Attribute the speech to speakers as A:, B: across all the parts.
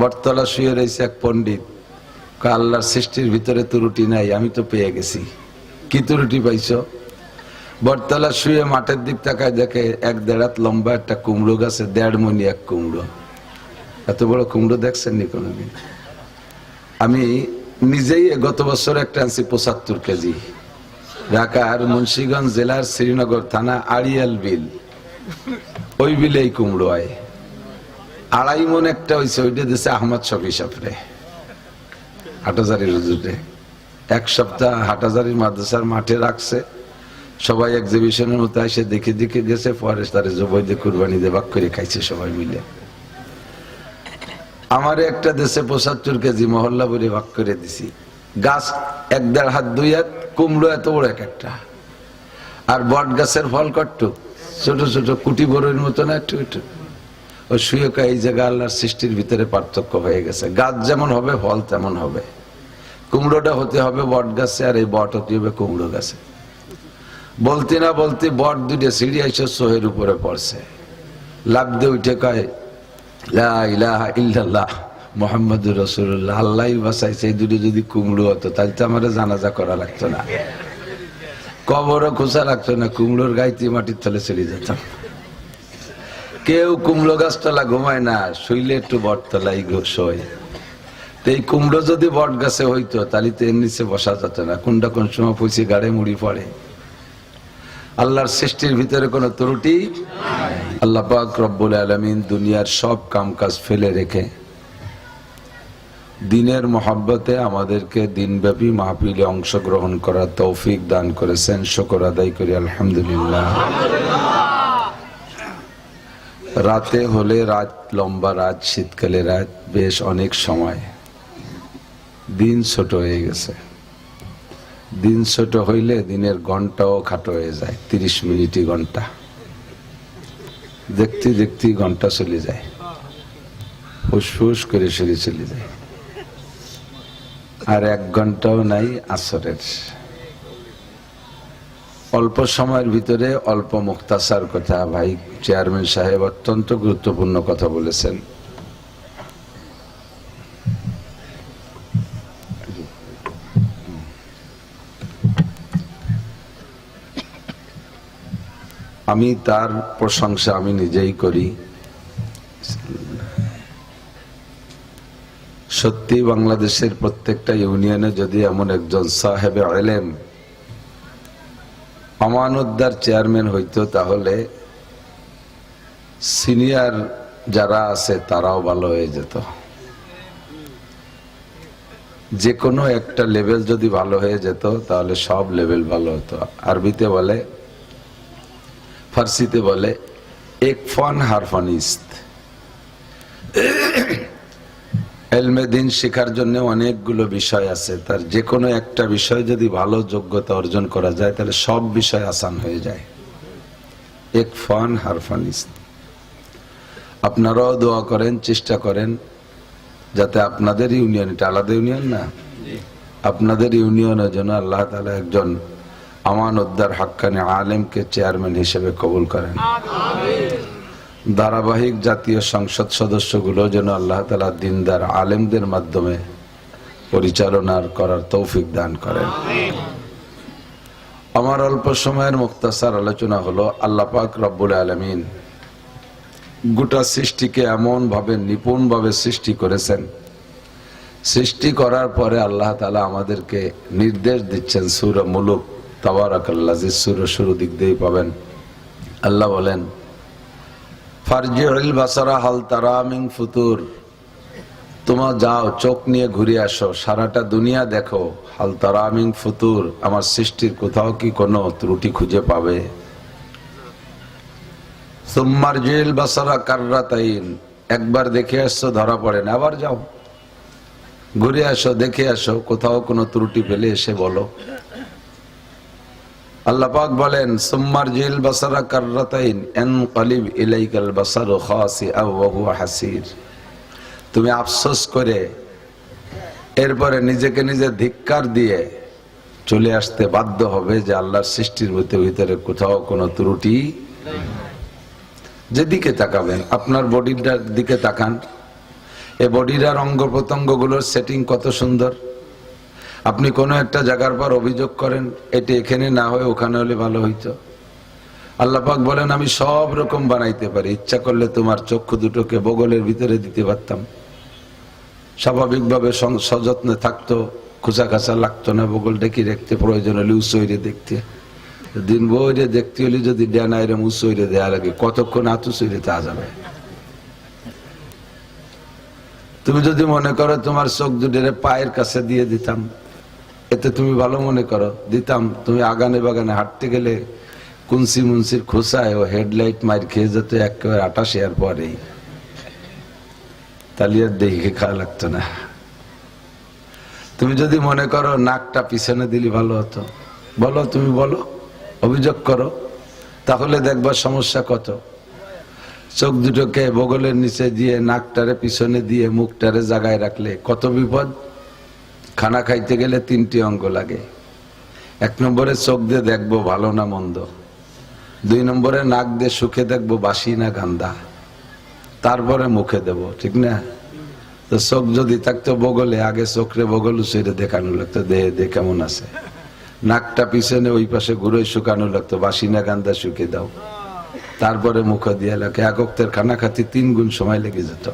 A: বটতলা শুয়ে রয়েছে এক পণ্ডিত। আল্লাহর সৃষ্টির ভিতরে ত্রুটি নাই, আমি তো পেয়ে গেছি। কি ত্রুটি পাইছ? বটতলা শুয়ে মাঠের দিক তাকায় দেখে এক দেড়াত লম্বা একটা কুমড়ো গাছে দেড় মনি এক কুমড়ো। এত বড় কুমড়ো দেখছেন নি কোনোদিন? আমি নিজেই গত বছর একটা আনছি পঁচাত্তর কেজি। ঢাকার মুন্সিগঞ্জ জেলার শ্রীনগর থানা আড়িয়াল বিল। ওই বিলে এই কুমড়ো আয় আড়াই মন একটা হয়েছে ওইটা দিছে আহমদ শফি সাফরে হাটাজারির হুজুরে। এক সপ্তাহ হাটাজারির মাদ্রাসার মাঠে রাখছে, সবাই এক্সিবিশনের মতো এসে দেখে দেখে গেছে, পরে তারে জবৈদে কুরবানি ভাগ করে খাইছে সবাই মিলে। আমার একটা দেশে পঁচাত্তর কেজি মহল্লা বলে ভাগ করে দিছি। গাছ এক দেড় হাত, দুই হাত, কুমড়ো এত বড় এক একটা। আর বট গাছের ফল কট্টু, ছোট ছোট কুটি বড়ের মতো না একটু একটু। ও শুয়েকা এই জায়গা আল্লাহর সৃষ্টির ভিতরে পার্থক্য হয়ে গেছে। গাছ যেমন হবে, ফল তেমন হবে। কুমড়োটা হতে হবে বট গাছে, আর এই বট হতে হবে কুমড়ো গাছে। বলতে না বলতে, বট দুইটা সিঁড়ি এসে সোহের উপরে পড়ছে। লাভ দিয়ে উঠে কয় মোহাম্মদুর রসুল্লাহ আল্লাহ বাসাইছে এই দুটো যদি কুমড়ো হতো, তাহলে তো আমার জানাজা করা লাগতো না। কবরও খোঁচা লাগতো না, কুমড়োর গাইতে মাটির তলে চলে যেতাম। কেউ কুমড়ো গাছতলা ঘুমায় না, শুইলে একটু বটতলাই শোয়। এই কুমড়ো যদি বট গাছে হইতো, তাহলে তো নিচে বসা যেত না কোনটা কোন সময় পৌঁছে গাড়ে মুড়ি পড়ে। আল্লাহর সৃষ্টির ভিতরে কোনো ত্রুটি? আল্লাহ পাক রব্বুল আলমিন দুনিয়ার সব কাম কাজ ফেলে রেখে, দিনের মহাব্বতে আমাদেরকে দিনব্যাপী মাহফিলে অংশগ্রহণ করার তৌফিক দান করেছেন। শকর আদায় করি, আলহামদুলিল্লাহ। রাতে হলে রাত, লম্বা রাত, শীতকালে রাত, বেশ অনেক সময়। দিন ছোট হয়ে গেছে। দিন ছোট হইলে দিনের ঘন্টাও খাটো হয়ে যায়, তিরিশ মিনিটই ঘণ্টা। দেখতে দেখতে ঘণ্টা চলে যায়। ফুসফুস করে সেরে চলে যায়। আর এক ঘন্টাও নাই আসরের। অল্প সময়ের ভিতরে অল্প মুক্তাসার কথা, ভাই চেয়ারম্যান সাহেব অত্যন্ত গুরুত্বপূর্ণ কথা বলেছেন। আমি তার প্রশংসা আমি নিজেই করি। সত্যি বাংলাদেশের প্রত্যেকটা ইউনিয়নে যদি এমন একজন সাহেব এলেম আমানুদ্দার চেয়ারম্যান হইতো তাহলে সিনিয়র যারা আছে তারাও ভালো হয়ে যেত। যে কোনো একটা লেভেল যদি ভালো হয়ে যেত, তাহলে সব লেভেল ভালো হতো। আরবিতে বলে, ফার্সিতে বলে, এক ফন হারফানিস্ত। এলমে দিন শেখার জন্য অনেকগুলো বিষয় আছে। তার যে কোনো একটা বিষয় যদি ভালো যোগ্যতা অর্জন করা যায় তাহলে সব বিষয় আসান হয়ে যায়। এক ফান হারফানিস আপনারাও দোয়া করেন চেষ্টা করেন যাতে আপনাদের ইউনিয়ন এটা আলাদা ইউনিয়ন না? আপনাদের ইউনিয়নের জন্য আল্লাহ তালা একজন আমান উদ্দার হাক্কানি আলেমকে চেয়ারম্যান হিসেবে কবুল করেন। ধারাবাহিক জাতীয় সংসদ সদস্যগুলো যেন আল্লাহ তালা দিনদার আলেমদের মাধ্যমে পরিচালনার করার তৌফিক দান করেন। আমার অল্প সময়ের মুক্তাসার আলোচনা হলো, আল্লাহ পাক রব্বুল আলমিন গোটা সৃষ্টিকে এমন ভাবে নিপুণ ভাবে সৃষ্টি করেছেন। সৃষ্টি করার পরে আল্লাহ তালা আমাদেরকে নির্দেশ দিচ্ছেন, সুর মুলুক তাবারাকাল্লাজিজ সুর শুরু দিক দিয়ে পাবেন। আল্লাহ বলেন ফারজিউল বাসারা হাল তারামিং ফুতুর। তোমা যাও, চোখ নিয়ে ঘুরে আসো, সারাটা দুনিয়া দেখো, হাল তারামিং ফুতুর, আমার সৃষ্টির কোথাও কি কোনো ত্রুটি খুঁজে পাবে? সুম্মারজিল বাসারা কার্রাতাইন একবার দেখে আসছো, ধরা পড়ে না, আবার যাও। ঘুরে আসো, দেখে আসো, কোথাও কোনো ত্রুটি পেলে এসে বলো। আল্লাহ পাক বলেন, সুম্মার জিল বাসারা কার্রাতাইন এন কলিব ইলাইকাল বাসার খাসি আবহু হাসির। তুমি আফসোস করে এরপরে নিজেকে নিজে ধিক্কার দিয়ে চলে আসতে বাধ্য হবে যে আল্লাহর সৃষ্টির ভিতরে ভিতরে কোথাও কোনো ত্রুটি যেদিকে তাকাবেন, আপনার বডিটার দিকে তাকান। এ বডিটার অঙ্গ প্রত্যঙ্গগুলোর সেটিং কত সুন্দর। আপনি কোনো একটা জায়গার পর অভিযোগ করেন, এটি এখানে না হয়ে ওখানে হলে ভালো হইতো। আল্লাপাক বলেন, আমি সব রকম বানাইতে পারি। ইচ্ছা করলে তোমার চক্ষু দুটোকে বগলের ভিতরে দিতে পারতাম। স্বাভাবিকভাবে সযত্নে থাকতো খোঁচা খাঁচা লাগতো না বগল ডেকে দেখতে প্রয়োজন হলে উসইরে দেখতে। দিন বইরে দেখতে হলে যদি ডেনা এরম উসইরে দেওয়া লাগে, কতক্ষণ আতু সইরে তা যাবে? তুমি যদি মনে করো তোমার চোখ দুটের পায়ের কাছে দিয়ে দিতাম এতে তুমি ভালো মনে করো। দিতাম, তুমি আগানে বাগানে হাঁটতে গেলে কুনসি মুন্সির খোসায় ও হেডলাইট মার খেয়ে যেত একেবারে আটাশে আর পরেই। তালিয়ার দেখে খাওয়া লাগতো না। তুমি যদি মনে করো নাকটা পিছনে দিলি ভালো হতো। বলো, তুমি বলো, অভিযোগ করো, তাহলে দেখবা সমস্যা কত। চোখ দুটোকে বগলের নিচে দিয়ে নাকটারে পিছনে দিয়ে মুখটারে জাগায় রাখলে কত বিপদ? খানা খাইতে গেলে তিনটি অঙ্গ লাগে। এক নম্বরে চোখ দিয়ে দেখব ভালো না মন্দ। দুই নম্বরে নাক দিয়ে সুখে দেখব বাসি না গান্দা। তারপরে মুখে দেব, ঠিক না? তো চোখ যদি থাকতো বগলে, আগে চোখরে বগল সেটা দেখানো লাগতো, দেহে দে কেমন আছে? নাকটা পিছনে, ওই পাশে ঘুরে শুকানো লাগতো, বাসি না গান্দা শুকে দাও। তারপরে মুখে দিয়ে লাগে একক্তের খানা খাতি তিন গুণ সময় লেগে যেত।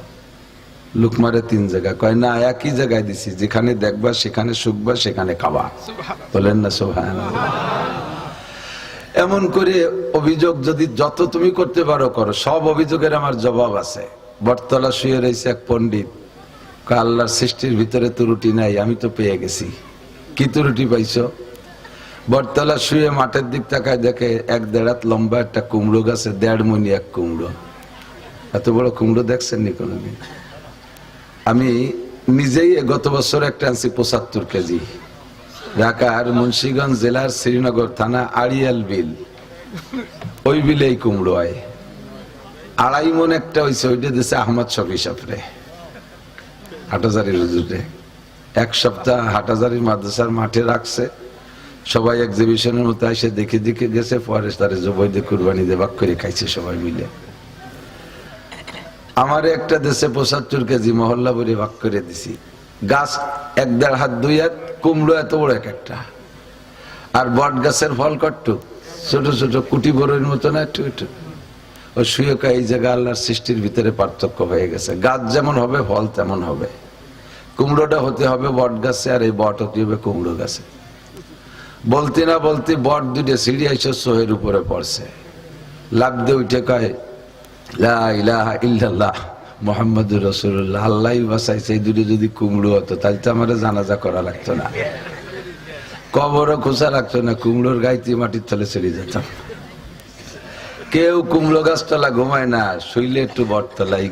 A: লুকমারে তিন জায়গা। কয় না একই জায়গায় দিছি যেখানে দেখবা সেখানে শুকবা সেখানে খাবা। বলেন না সোহান এমন করে অভিযোগ যদি যত তুমি করতে পারো করো। সব অভিযোগের আমার জবাব আছে। বটতলা শুয়ে রয়েছে এক পণ্ডিত। আল্লাহর সৃষ্টির ভিতরে ত্রুটি নাই আমি তো পেয়ে গেছি। কি ত্রুটি পাইছো? বটতলা শুয়ে মাঠের দিক তাকায় দেখে এক দেড়াত লম্বা একটা কুমড়ো গাছে দেড় মনি এক কুমড়ো। এত বড় কুমড়ো দেখছেন নি কোনোদিন? আমি নিজেই গত বছর একটা আনছি পঁচাত্তর কেজি। ঢাকার মুন্সিগঞ্জ জেলার শ্রীনগর থানা আড়িয়াল বিল। ওই বিলে এই কুমড়ো হয়। আড়াই মন একটা হয়েছে ওইটা দিছে আহমদ শফি সাফরে হাটাজারির হুজুরে। এক সপ্তাহ হাটাজারির মাদ্রাসার মাঠে রাখছে। সবাই এক্সিবিশনের মতো এসে দেখে দেখে গেছে, পরে তারে জবৈদে কুরবানি দেবাক করে খাইছে সবাই মিলে। আমার একটা দেশে পঁচাত্তর কেজি মহল্লা বলে ভাগ করে দিছি। গাছ এক দেড় হাত, দুই হাত, কুমড়ো এত বড় এক একটা। আর বট গাছের ফল কট্টু, ছোট ছোট কুটি বড়ের মতো না একটু একটু। ও শুয়েকা এই জায়গা আল্লাহর সৃষ্টির ভিতরে পার্থক্য হয়ে গেছে। গাছ যেমন হবে, ফল তেমন হবে। কুমড়োটা হতে হবে বট গাছে, আর এই বট হতে হবে কুমড়ো গাছে। বলতে না বলতে বট দুটো সিঁড়ি এসে সোহের উপরে পড়ছে। লাভ দিয়ে উঠে কয় কুমড়ো মাটির তলে কেউ কুমড়ো ঘুমায় না, শুইলে একটু বটতলাই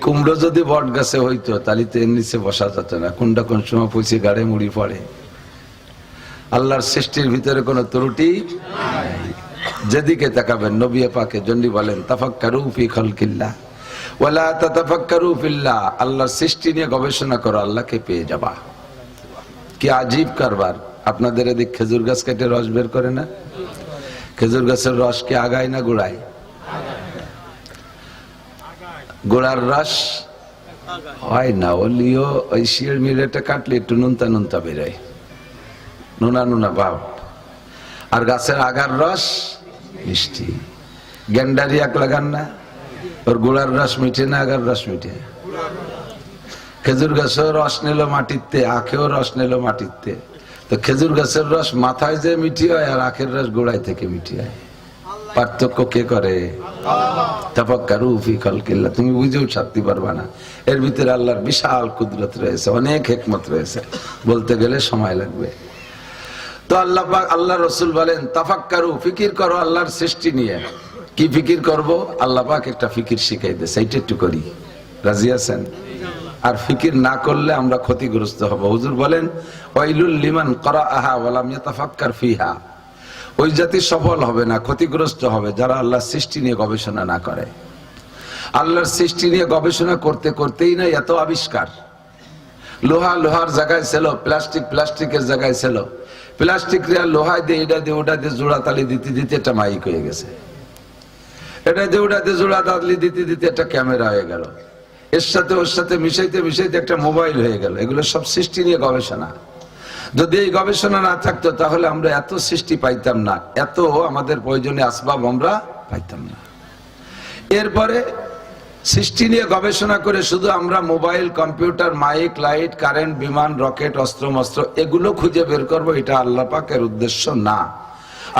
A: কুমড়ো যদি বট গাছে হইতো, তাহলে তো এর নিচে বসা যেত না, কোনটা কোন সময় পৌঁছে গাড়ে মুড়ি পড়ে। আল্লাহর সৃষ্টির ভিতরে কোনো ত্রুটি যেদিকে তাকাবেন, নবী পাকে জন্ডি বলেন, তাফাক্কারু ফি খালকিল্লাহ ওয়ালা তাতাফাক্কারু ফিল্লাহ। আল্লাহর সৃষ্টি নিয়ে গবেষণা করো, আল্লাহকে পেয়ে যাবা। কি আজীব কারবার। আপনাদের এদিক খেজুর গাছ কেটে রস বের করে না? খেজুর গাছের রস কি আগায় না গোড়ায়? গোড়ার রস হয় না ওলিও ওই শিয়ের মিলেটা কাটলে একটু নুনতা নুনতা বেরোয়। নুনা নুনা ভাব। আর গাছের আগার রস, মিষ্টি। গেন্ডারি এক লাগান না, ওর গোড়ার রস মিঠে না, আগার রস মিঠে। খেজুর গাছেও রস নিল মাটিতে, আখেও রস নিল মাটিতে। তো খেজুর গাছের রস মাথায় যে মিঠি হয়, আর আখের রস গোড়ায় থেকে মিঠি হয়। পার্থক্য কে করে? তাফাক্কারু ফি খালকিল্লাহ। তুমি বুঝেও ছাড়তে পারবা না। এর ভিতরে আল্লাহর বিশাল কুদরত রয়েছে, অনেক হেকমত রয়েছে। বলতে গেলে সময় লাগবে। তো আল্লাহ আল্লাহ রসুল বলেন, তাফাক্কারু, ফিকির করো আল্লাহর সৃষ্টি নিয়ে। কি ফিকির করব? আল্লাহ পাক একটা ফিকির শিখাই দে সেইটা একটু করি। রাজি আছেন? আর ফিকির না করলে আমরা ক্ষতিগ্রস্ত হব। হুজুর বলেন, ওয়াইলুল লিমান করা আহা ওয়ালাম ইয়াতাফাক্কার ফিহা। ওই জাতি সফল হবে না, ক্ষতিগ্রস্ত হবে যারা আল্লাহর সৃষ্টি নিয়ে গবেষণা না করে। আল্লাহর সৃষ্টি নিয়ে গবেষণা করতে করতেই না এত আবিষ্কার। লোহা লোহার জায়গায় ছিল, প্লাস্টিক প্লাস্টিকের জায়গায় ছিল। প্লাস্টিক লোহায় দিয়ে এটা দিয়ে, ওটা দিয়ে, জোড়া তালি দিতে দিতে একটা মাইক হয়ে গেছে। এটা দিয়ে, ওটা দিয়ে, জোড়া তালি দিতে দিতে একটা ক্যামেরা হয়ে গেল। এর সাথে, ওর সাথে মিশাইতে মিশাইতে একটা মোবাইল হয়ে গেল। এগুলো সব সৃষ্টি নিয়ে গবেষণা। যদি এই গবেষণা না থাকতো, তাহলে আমরা এত সৃষ্টি পাইতাম না। এত আমাদের প্রয়োজনে আসবাব আমরা পাইতাম না। এরপরে সৃষ্টি নিয়ে গবেষণা করে শুধু আমরা mobile computer mike light current বিমান রকেট অস্ত্র মস্ত্র এগুলো খুঁজে বের করব এটা আল্লাহ পাকের উদ্দেশ্য না।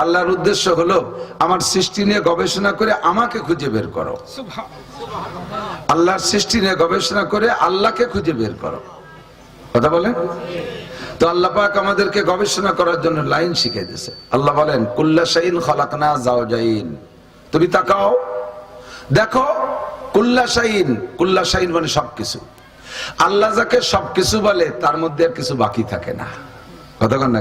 A: আল্লাহর উদ্দেশ্য হলো আমার সৃষ্টি নিয়ে গবেষণা করে আমাকে খুঁজে বের করো। আল্লাহর সৃষ্টি নিয়ে গবেষণা করে আল্লাহকে খুঁজে বের করো। কথা বলেন? তো আল্লাহ পাক আমাদেরকে গবেষণা করার জন্য লাইন শিখিয়ে দিয়েছে। আল্লাহ বলেন কুল্লা শাইন খলাকনা যাও যাইন তুমি তাকাও দেখো কুল্লা শাইন কুল্লা শাইন মানে সবকিছু। আল্লাহ যাকে সবকিছু বলে, তার মধ্যে আর কিছু বাকি থাকে না। কতক্ষণ না?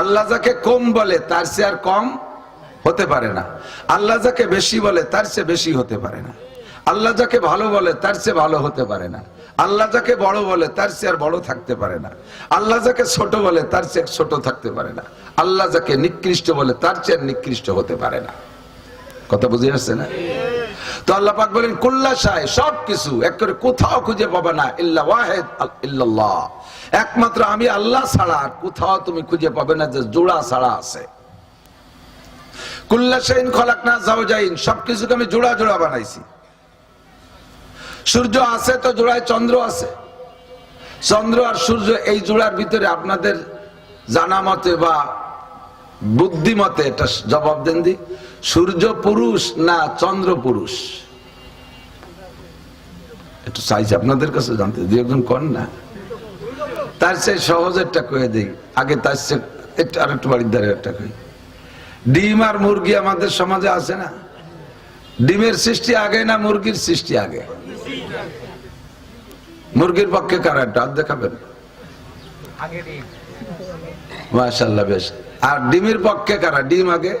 A: আল্লাহ যাকে কম বলে, তার চেয়ে আর কম হতে পারে না। আল্লাহ যাকে বেশি বলে, তার চেয়ে বেশি হতে পারে না। আল্লাহ যাকে ভালো বলে, তার চেয়ে ভালো হতে পারে না। আল্লাহ যাকে বড় বলে, তার চেয়ে আর বড় থাকতে পারে না। আল্লাহ যাকে ছোট বলে, তার চেয়ে ছোট থাকতে পারে না। আল্লাহ যাকে নিকৃষ্ট বলে, তার চেয়ে নিকৃষ্ট হতে পারে না। কথা বুঝে আসছে না? তো আল্লাহ পাক বলেন, কুল্লা সায় সব কিছু এক করে কোথাও খুঁজে পাবে না, ইল্লা ওয়াহেদ ইল্লাল্লাহ। একমাত্র আমি আল্লাহ ছাড়া কোথাও তুমি খুঁজে পাবে না যে জোড়া ছাড়া আছে। কুল্লা শাইন খলাক না যাও যাইন আমি জোড়া জোড়া বানাইছি। সূর্য আছে তো জোড়ায় চন্দ্র আছে। চন্দ্র আর সূর্য এই জোড়ার ভিতরে আপনাদের জানা মতে বা বুদ্ধিমতে এটা জবাব দেন দি। সূর্য পুরুষ না চন্দ্র পুরুষ? একটু চাইছি আপনাদের কাছে জানতে দুই একজন কন না? তার চেয়ে সহজ একটা কয়ে দিই, আগে তার চেয়ে একটু আর একটু বাড়ির ধারে একটা কই। ডিম আর মুরগি আমাদের সমাজে আছে না? ডিমের সৃষ্টি আগে না মুরগির সৃষ্টি আগে? মুরগির পক্ষে কারা একটা হাত দেখাবেন? মাশাল্লাহ বেশ। আর ডিমের পক্ষে কারা? ডিম আগে?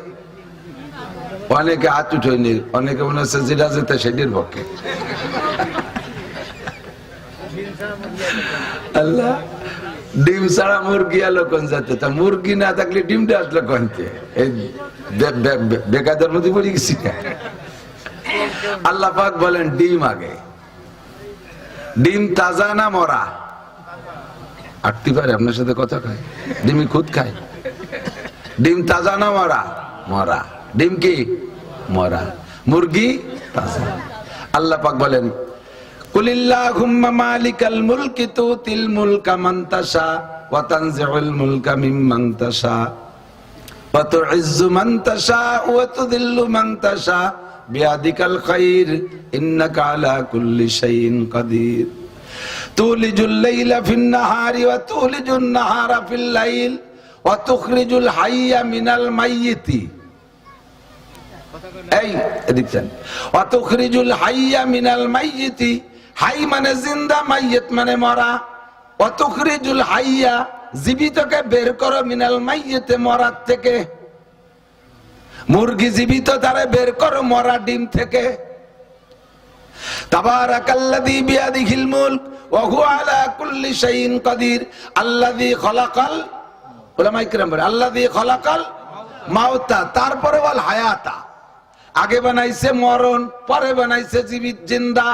A: অনেকে হাত উঠেনি অনেকে মনে হচ্ছে যেটা যেতে সেটির পক্ষে। আল্লাহ, ডিম ছাড়া মুরগি আলো কোন যাতে তা মুরগি না থাকলে ডিমটা আসলো কোনতে বেকাদের মধ্যে পড়ে গেছি? আল্লাহ পাক বলেন, ডিম আগে। ডিম তাজা না মরা? আটতে পারে, আপনার সাথে কথা খায় ডিমি খুদ খায়। ডিম তাজা না মরা? মরা। ডিম কি? মরা। মুরগি? তাজা। আল্লাহ পাক বলেন, কুলিল্লাহুম্মা মালিকাল মুলকি তুতিল মুলকা মান তাশা ওয়া তানজিউল মুলকা মিম্মান তাশা। ওয়া তুইজ্জু মান তাশা ওয়া তুযিল্লু মান তাশা। বিয়াদিকাল খাইর, ইন্নাকা আলা এই এদিকছেন ওয়া তুখরিজুল হাইয়া মিনাল মাইয়িতি। হাই মানে জিন্দা মানে মরা। ওয়া তুখরিজুল হাইয়া, জীবিতকে বের করো মিনাল মাইয়িতে মরার থেকে। মুরগি জীবিত তারে বের করো মরা ডিম থেকে। তাবারাকাল্লাযী বিয়াদিহিল মুলক, ওয়া হুয়া আলা কুল্লি শাইইন কাদির। আল্লাযী খালাকাল, উলামায়ে কিরাম বলে, আল্লাযী খালাকাল মাউতা, তারপরে বল হায়াতা। আগে বানাইছে মরণ, পরে বানাইছে জীবিত জিন্দা।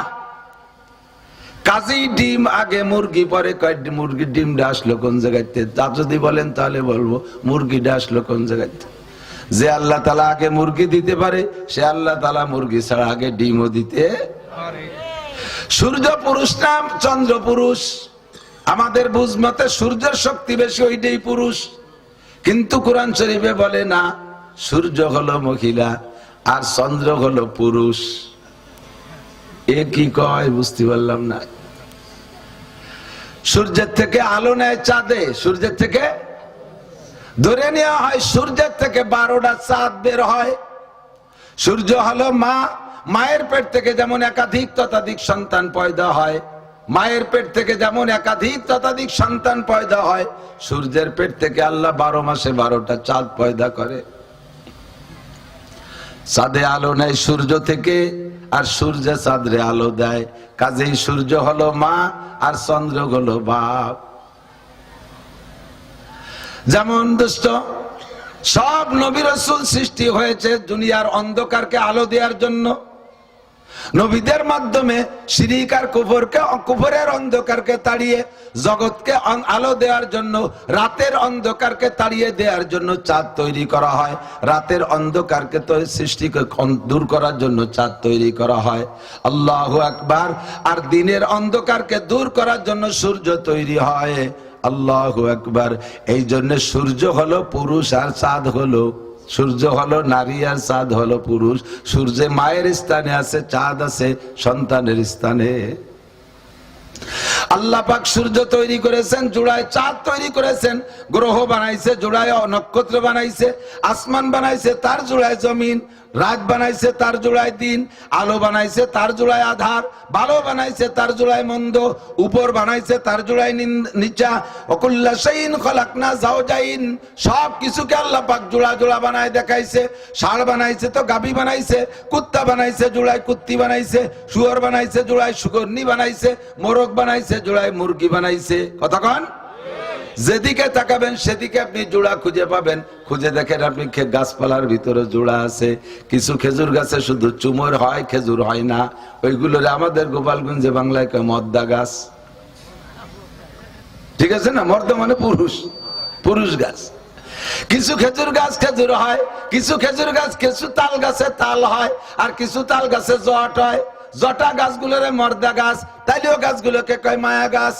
A: কাজেই ডিম, আগে মুরগি, পরে কয় মুরগির ডিমটা আসলো কোন জায়গাতে তা যদি বলেন তাহলে বলব, মুরগিটা আসলো কোন জায়গাতে যে আল্লাহ তালা আগে মুরগি দিতে পারে, সে আল্লাহ তালা মুরগি ছাড়া আগে ডিমও দিতে সূর্য পুরুষ নাম চন্দ্র পুরুষ। আমাদের বুঝ মতে সূর্যের শক্তি বেশি, ওইটাই পুরুষ। কিন্তু কোরআন শরীফে বলে না, সূর্য হলো মহিলা। আর চন্দ্র হলো পুরুষ। এ কি কয় বুঝতে পারলাম না। সূর্যের থেকে আলো নেয় চাঁদে, সূর্যের থেকে ধরে নেওয়া হয় সূর্যের থেকে বারোটা চাঁদ বের হয়। সূর্য হলো মা, মায়ের পেট থেকে যেমন একাধিক ততাধিক সন্তান পয়দা হয়, মায়ের পেট থেকে যেমন একাধিক ততাধিক সন্তান পয়দা হয়, সূর্যের পেট থেকে আল্লাহ বারো মাসে বারোটা চাঁদ পয়দা করে। চাঁদে আলো নেয় সূর্য থেকে, আর সূর্য চাঁদরে আলো দেয়। কাজেই সূর্য হলো মা, আর চন্দ্র হলো বাপ। যেমন দুষ্ট, সব নবী রসুল সৃষ্টি হয়েছে দুনিয়ার অন্ধকারকে আলো দেওয়ার জন্য। নবীদের মাধ্যমে শিরিক আর কুফরকে কুফরের অন্ধকারকে তাড়িয়ে, জগৎকে আলো দেওয়ার জন্য, রাতের অন্ধকারকে তাড়িয়ে দেওয়ার জন্য চাঁদ তৈরি করা হয়। রাতের অন্ধকারকে তো সৃষ্টি দূর করার জন্য চাঁদ তৈরি করা হয়। আল্লাহ আকবার। আর দিনের অন্ধকারকে দূর করার জন্য সূর্য তৈরি হয়। আল্লাহ আকবার। এই জন্য সূর্য হলো পুরুষ আর চাঁদ হলো সূর্য হলো নারী আর চাঁদ হলো পুরুষ। সূর্যে মায়ের স্থানে আছে, চাঁদ আছে সন্তানের স্থানে। আল্লাহ পাক সূর্য তৈরি করেছেন, জোড়ায় চাঁদ তৈরি করেছেন। গ্রহ বানাইছে, জোড়ায় নক্ষত্র বানাইছে, আসমান বানাইছে, তার জোড়ায় জমিন। রাত বানাইছে তার জোড়ায় দিন, আলো বানাইছে তার জোড়ায় আধার ভালো বানাইছে তার জোড়ায় মন্দ, উপর বানাইছে তার জোড়ায় নিচা। অকুল্লা সব কিছুকে আল্লাহ পাক জোড়া জোড়া বানায় দেখাইছে। ষাঁড় বানাইছে তো গাবি বানাইছে, কুত্তা বানাইছে জোড়ায় কুত্তি বানাইছে, শুয়োর বানাইছে জোড়ায় সুগন্নি বানাইছে, মোরগ বানাইছে জোড়ায় মুরগি বানাইছে। কথা কন? যেদিকে তাকাবেন, সেদিকে আপনি জোড়া খুঁজে পাবেন। খুঁজে দেখেন আপনি গাছপালার ভিতরে জোড়া আছে। কিছু খেজুর গাছে শুধু চুমর হয়, খেজুর হয় না। ওইগুলোর আমাদের গোপালগঞ্জে বাংলায় মদ্দা গাছ। ঠিক আছে না? মর্দ মানে পুরুষ। পুরুষ গাছ। কিছু খেজুর গাছ খেজুর হয়, কিছু খেজুর গাছ, কিছু তাল গাছে তাল হয়, আর কিছু তাল গাছে জট হয়। জটা গাছগুলোরে মর্দা গাছ। তাইলেও গাছগুলোকে কয় মায়া গাছ।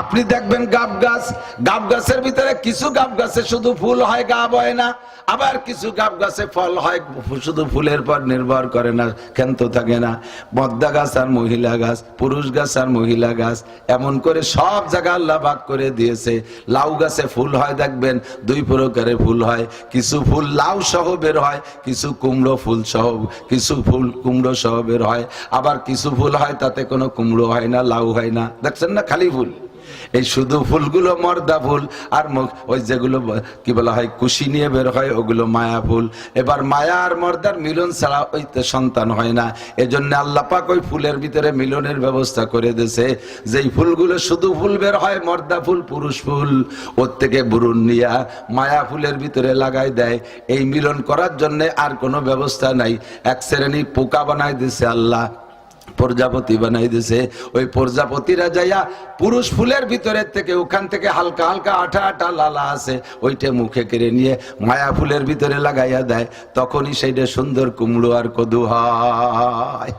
A: আপনি দেখবেন গাব গাছ, গাব গাছের ভিতরে কিছু গাব গাছে শুধু ফুল হয়, গাব হয় না। আবার কিছু গাব গাছে ফল হয়, শুধু ফুলের পর নির্ভর করে না, ক্ষান্ত থাকে না। মদ্দা গাছ আর মহিলা গাছ, পুরুষ গাছ আর মহিলা গাছ, এমন করে সব জায়গা আল্লাহ ভাগ করে দিয়েছে। লাউ গাছে ফুল হয়, দেখবেন দুই প্রকারের ফুল হয়। কিছু ফুল লাউ সহ বের হয়, কিছু কুমড়ো ফুল সহ, কিছু ফুল কুমড়ো সহ বের হয়। আবার কিছু ফুল হয়, তাতে কোনো কুমড়ো হয় না, লাউ হয় না। দেখছেন না, খালি ফুল। এই শুধু ফুলগুলো মর্দা ফুল, আর ওই যেগুলো কি বলা হয়, কুশি নিয়ে বের হয়, ওগুলো মায়া ফুল। এবার মায়া আর মর্দার মিলন ছাড়া ওইতে সন্তান হয় না। এজন্য আল্লাহ পাক ওই ফুলের ভিতরে মিলনের ব্যবস্থা করে দিয়েছে। যেই ফুলগুলো শুধু ফুল বের হয়, মর্দা ফুল, পুরুষ ফুল, ওর থেকে বুরুন নিয়া মায়া ফুলের ভিতরে লাগাই দেয়। এই মিলন করার জন্য আর কোনো ব্যবস্থা নাই। এক শ্রেণি পোকা বানাই দিছে আল্লাহ। প্রজাপতি বানাই দিছে। ওই প্রজাপতিরা যাইয়া পুরুষ ফুলের ভিতরের থেকে ওখান থেকে হালকা হালকা আঠা আঠা লালা আছে, ওইটা মুখে কেড়ে নিয়ে মায়া ফুলের ভিতরে লাগাইয়া দেয়। তখনই সেইটা সুন্দর কুমড়ো আর কদু হয়।